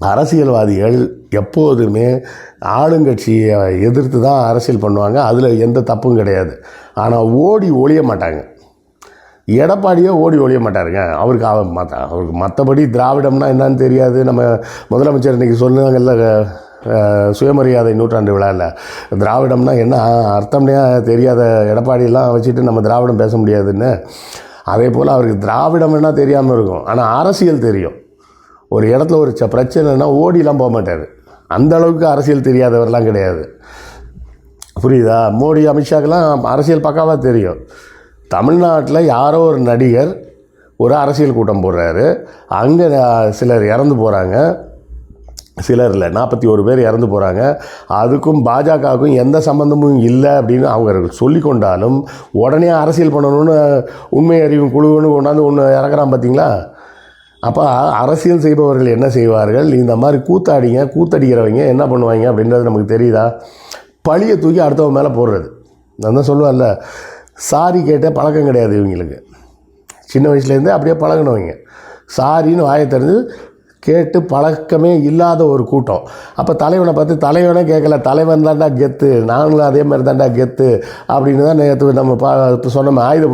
அரசியல்வாதிகள் எப்போதுமே ஆளுங்கட்சியை எதிர்த்து தான் அரசியல் பண்ணுவாங்க. அதில் எந்த தப்பும் கிடையாது. ஆனால் ஓடி ஒழிய மாட்டாங்க. எடப்பாடியே ஓடி ஒழிய மாட்டாருங்க. அவருக்கு அவ மற்ற அவருக்கு மற்றபடி திராவிடம்னா என்னன்னு தெரியாது. நம்ம முதலமைச்சர் இன்றைக்கி சொன்னாங்கல்ல சுயமரியாதை நூற்றாண்டு விழாவில் திராவிடம்னா என்ன? அர்த்தம்னே தெரியாத எடப்பாடியெல்லாம் வச்சுட்டு நம்ம திராவிடம் பேச முடியாதுன்னு. அதே போல் அவருக்கு திராவிடம் என்ன தெரியாமல் இருக்கும். ஆனால் அரசியல் தெரியும். ஒரு இடத்துல ஒரு ச- பிரச்சனைனா ஓடிலாம் போக மாட்டார். அந்த அளவுக்கு அரசியல் தெரியாதவர்லாம் கிடையாது. புரியுதா? மோடி அமித்ஷாக்கெல்லாம் அரசியல் பக்காவாக தெரியும். தமிழ்நாட்டில் யாரோ ஒரு நடிகர் ஒரு அரசியல் கூட்டம் போடுறாரு. அங்கே சிலர் இறந்து போகிறாங்க சிலர் இல்லை நாற்பத்தி ஒரு பேர் இறந்து போகிறாங்க அதுக்கும் பாஜகவுக்கும் எந்த சம்மந்தமும் இல்லை அப்படின்னு அவங்க சொல்லி கொண்டாலும் உடனே அரசியல் பண்ணணும்னு உண்மை அறிவு குழுன்னு கொண்டாந்து ஒன்று இறக்குறான் பார்த்தீங்களா அப்போ அரசியல் செய்பவர்கள் என்ன செய்வார்கள்? இந்த மாதிரி கூத்தாடிங்க கூத்தடிக்கிறவங்க என்ன பண்ணுவாங்க அப்படின்றது நமக்கு தெரியுதா? பழியை தூக்கி அடுத்தவங்க மேலே போடுறது. நான் தான் சொல்லுவேன்ல சாரி கேட்ட பழக்கம் கிடையாது இவங்களுக்கு. சின்ன வயசுலேருந்தே அப்படியே பழகினவங்க. சாரின்னு வாயை தெரிஞ்சு கேட்டு பழக்கமே இல்லாத ஒரு கூட்டம். அப்போ தலைவனை பார்த்து தலைவனே கேட்கல தலைவன் தான்டா கெத்து நாங்களும் அதே மாதிரி தான்டா கெத்து அப்படின்னு தான் நேற்று நம்ம பா சொன்னோம் ஆயுத